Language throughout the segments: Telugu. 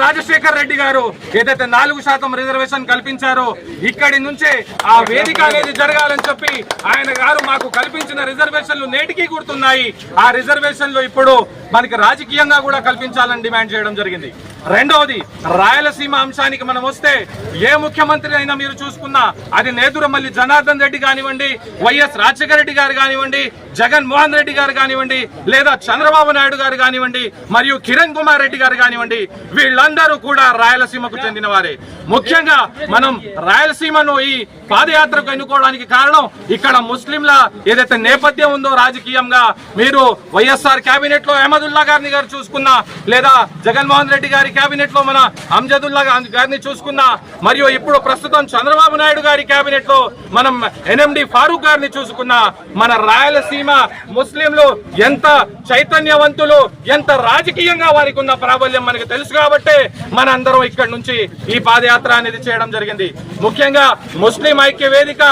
రాజశేఖర్ రెడ్డి గారు ఏదైతే నాలుగు శాతం రిజర్వేషన్ కల్పించారో ఇక్కడి నుంచే ఆ వేదిక అనేది జరగాలని చెప్పి ఆయన గారు మాకు కల్పించిన రిజర్వేషన్లు నేటికి గుర్తున్నాయి. ఆ రిజర్వేషన్లు ఇప్పుడు మనకి రాజకీయంగా కూడా కల్పించాలని డిమాండ్ చేయడం జరిగింది. రెండవది రాయలసీమ అంశానికి మనం వస్తే ఏ ముఖ్యమంత్రి అయినా మీరు చూసుకున్నా అది నేదురమల్లి జనార్దన్ రెడ్డి కానివ్వండి వైఎస్ రాజశేఖర రెడ్డి గారు కానివ్వండి జగన్మోహన్ రెడ్డి గారు కానివ్వండి లేదా చంద్రబాబు నాయుడు గారు కానివ్వండి మరియు కిరణ్ కుమార్ రెడ్డి గారు కానివ్వండి వీళ్ళందరూ కూడా రాయలసీమకు చెందిన వారే. ముఖ్యంగా మనం రాయలసీమను ఈ పాదయాత్రకు ఎన్నుకోవడానికి కారణం ఇక్కడ ముస్లింల ఏదైతే నేపథ్యం ఉందో రాజకీయంగా మీరు వైఎస్ఆర్ కేబినెట్లో అహ్మదుల్లా గారిని గారు చూసుకున్నా లేదా జగన్మోహన్ రెడ్డి గారి కేబినెట్లో మన అంజదుల్లా గారిని చూసుకున్నా మరియు ఇప్పుడు ప్రస్తుతం చంద్రబాబు నాయుడు గారి కేబినెట్లో మనం ఎన్ఎండి ఫారూక్ గారిని చూసుకున్నా మన రాయలసీమ ముస్లింలు ఎంత చైతన్యవంతులు ఎంత రాజకీయంగా వారికి ఉన్న ప్రాబల్యం మనకు తెలుసు కాబట్టే మన అందరం ఇక్కడ నుంచి ఈ పాదయాత్ర అనేది చేయడం జరిగింది. ముఖ్యంగా ముస్లిం ఐక్య వేదిక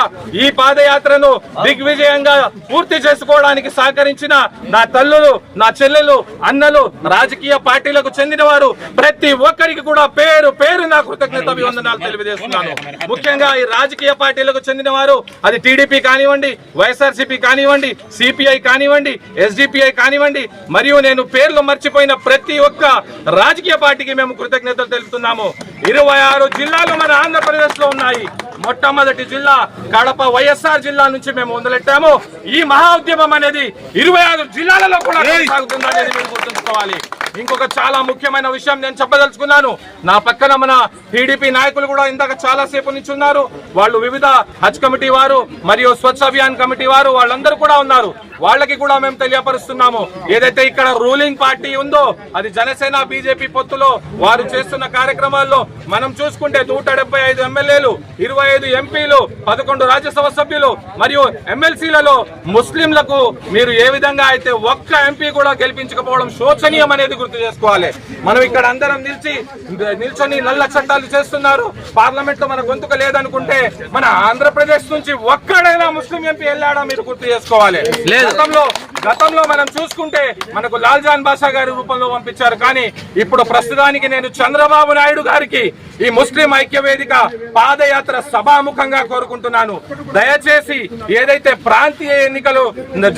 ఈ పాదయాత్రను దిగ్విజయంగా పూర్తి చేసుకోవడానికి సహకరించిన నా తల్లులు నా చెల్లెలు అన్నలు రాజకీయ పార్టీలకు చెందిన వారు ప్రతి ఒక్కరికి కూడా పేరు పేరు నా కృతజ్ఞత అభివందనాలు తెలియజేస్తున్నాను. ముఖ్యంగా ఈ రాజకీయ పార్టీలకు చెందిన వారు అది టీడీపీ కానివ్వండి వైఎస్ఆర్సీపీ కానివ్వండి సిపిఐ కానివ్వండి ఎస్డిపిఐ కానివ్వండి మరియు నేను పేర్లు మర్చిపోయిన ప్రతి ఒక్క రాజకీయ పార్టీకి మేము కృతజ్ఞతలు తెలుపుతున్నాము. ఇరవై ఆరు జిల్లాలు మన ఆంధ్రప్రదేశ్లో ఉన్నాయి. మొట్టమొదటి జిల్లా కడప వైఎస్ఆర్ జిల్లా నుంచి మేము మొదలెట్టాము. ఈ మహా ఉద్యమం అనేది ఇరవై ఆరు జిల్లాలలో కూడా కొనసాగుతుంది అనేది మీరు గుర్తుంచుకోవాలి. ఇంకొక చాలా ముఖ్యమైన విషయం నేను చెప్పదలుచుకున్నాను. నా పక్కన మన టీడీపీ నాయకులు కూడా ఇందాక చాలా సేపు నుంచి ఉన్నారు వాళ్ళు వివిధ హజ్ కమిటీ వారు మరియు స్వచ్ఛ అభియాన్ కమిటీ వారు వాళ్ళందరూ కూడా ఉన్నారు. వాళ్ళకి కూడా మేము తెలియపరుస్తున్నాము. ఏదైతే ఇక్కడ రూలింగ్ పార్టీ ఉందో అది జనసేన బీజేపీ పొత్తులో వారు చేస్తున్న కార్యక్రమాల్లో మనం చూసుకుంటే నూట డెబ్బై ఐదు ఎమ్మెల్యేలు ఇరవై ఐదు ఎంపీలు పదకొండు రాజ్యసభ సభ్యులు మరియు ఎమ్మెల్సీలలో ముస్లింలకు మీరు ఏ విధంగా అయితే ఒక్క ఎంపీ కూడా గెలిపించకపోవడం శోచనీయం అనేది గుర్తు చేసుకోవాలి. మనం ఇక్కడ అందరం నిలిచి నిల్చొని నల్ల చట్టాలు చేస్తున్నారు. పార్లమెంట్లో మన గొంతుక లేదనుకుంటే మన ఆంధ్రప్రదేశ్ నుంచి ఒక్కడైనా ముస్లిం ఎంపీ వెళ్ళాడా మీరు గుర్తు చేసుకోవాలి. గతంలో గతంలో మనం చూసుకుంటే మనకు లాల్ జాన్ బాషా గారి రూపంలో పంపించారు. కానీ ఇప్పుడు ప్రస్తుతానికి నేను చంద్రబాబు నాయుడు గారికి ఈ ముస్లిం ఐక్య వేదిక పాదయాత్ర సభాముఖంగా కోరుకుంటున్నాను. దయచేసి ఏదైతే ప్రాంతీయ ఎన్నికలు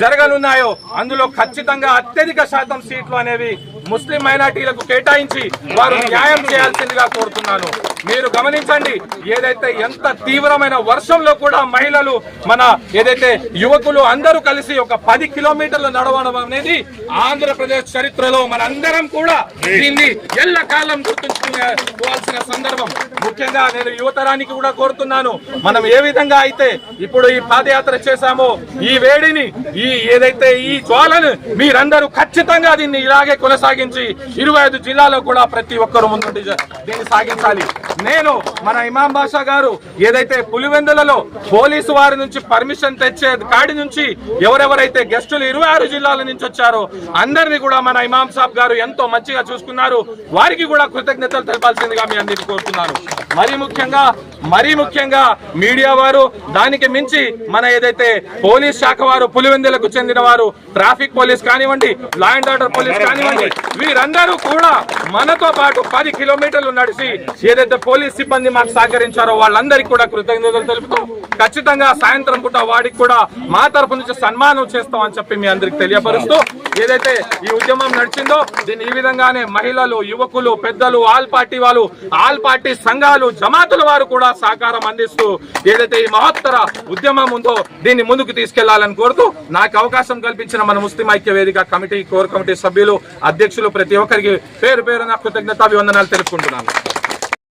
జరగనున్నాయో అందులో ఖచ్చితంగా అత్యధిక శాతం సీట్లు అనేవి ముస్లిం మైనార్టీలకు కేటాయించి వారు న్యాయం చేయాల్సిందిగా కోరుతున్నాను. మీరు గమనించండి ఏదైతే ఎంత తీవ్రమైన వర్షంలో కూడా మహిళలు మన ఏదైతే యువకులు అందరూ కలిసి ఒక పది కిలోమీటర్లు నడవడం అనేది ఆంధ్రప్రదేశ్ చరిత్రలో మనందరం కూడా దీన్ని ఎల్లకాలం గుర్తుంచుకోవాల్సిన సందర్భం. ముఖ్యంగా నేను యువతరానికి కూడా కోరుతున్నాను మనం ఏ విధంగా అయితే ఇప్పుడు ఈ పాదయాత్ర చేశామో ఈ వేడిని ఈ ఏదైతే ఈ జ్వాలను మీరందరూ ఖచ్చితంగా దీన్ని ఇలాగే కొనసాగించి ఇరవై జిల్లాలో కూడా ప్రతి ఒక్కరు ముందుండి దీన్ని సాగించాలి. నేను మన ఇమాం బాషా గారు ఏదైతే పులివెందులలో పోలీసు వారి నుంచి పర్మిషన్ తెచ్చే కాడి నుంచి ఎవరెవరైతే గెస్టులు ఇరవై ఆరు జిల్లాల నుంచి వచ్చారో అందరినీ కూడా మన ఇమాం సాబ్ గారు ఎంతో మంచిగా చూసుకున్నారు. వారికి కూడా కృతజ్ఞతలు తెలపాల్సిందిగా మీ అందరికీ కోరుతున్నాను. మరి ముఖ్యంగా మరీ ముఖ్యంగా మీడియా వారు దానికి మించి మన ఏదైతే పోలీస్ శాఖ వారు పులివెందులకు చెందిన వారు ట్రాఫిక్ పోలీస్ కానివ్వండి లా అండ్ ఆర్డర్ పోలీస్ కానివ్వండి వీరందరూ కూడా మనతో పాటు పది కిలోమీటర్లు నడిచి ఏదైతే పోలీస్ సిబ్బంది మాకు సహకరించారో వాళ్ళందరికీ కూడా కృతజ్ఞతలు తెలుపుతూ ఖచ్చితంగా సాయంత్రం పూట వాడికి కూడా మా తరపు నుంచి సన్మానం చేస్తామని చెప్పి మీ అందరికి తెలియపరుస్తూ ఏదైతే ఈ ఉద్యమం నడిచిందో దీన్ని ఈ విధంగానే మహిళలు యువకులు పెద్దలు ఆల్ పార్టీ వాళ్ళు ఆల్ పార్టీ సంఘాలు జమాతుల వారు కూడా సహకారం అందిస్తూ ఏదైతే ఈ మహత్తర ఉద్యమం ఉందో దీన్ని ముందుకు తీసుకెళ్ళాలని కోరుతూ నాకు అవకాశం కల్పించిన మన ముస్లిం ఐక్య వేదిక కమిటీ కోర్ కమిటీ సభ్యులు అధ్యక్షులు ప్రతి ఒక్కరికి పేరు పేరున కృతజ్ఞత అభివందనాలు తెలుపుకుంటున్నాను.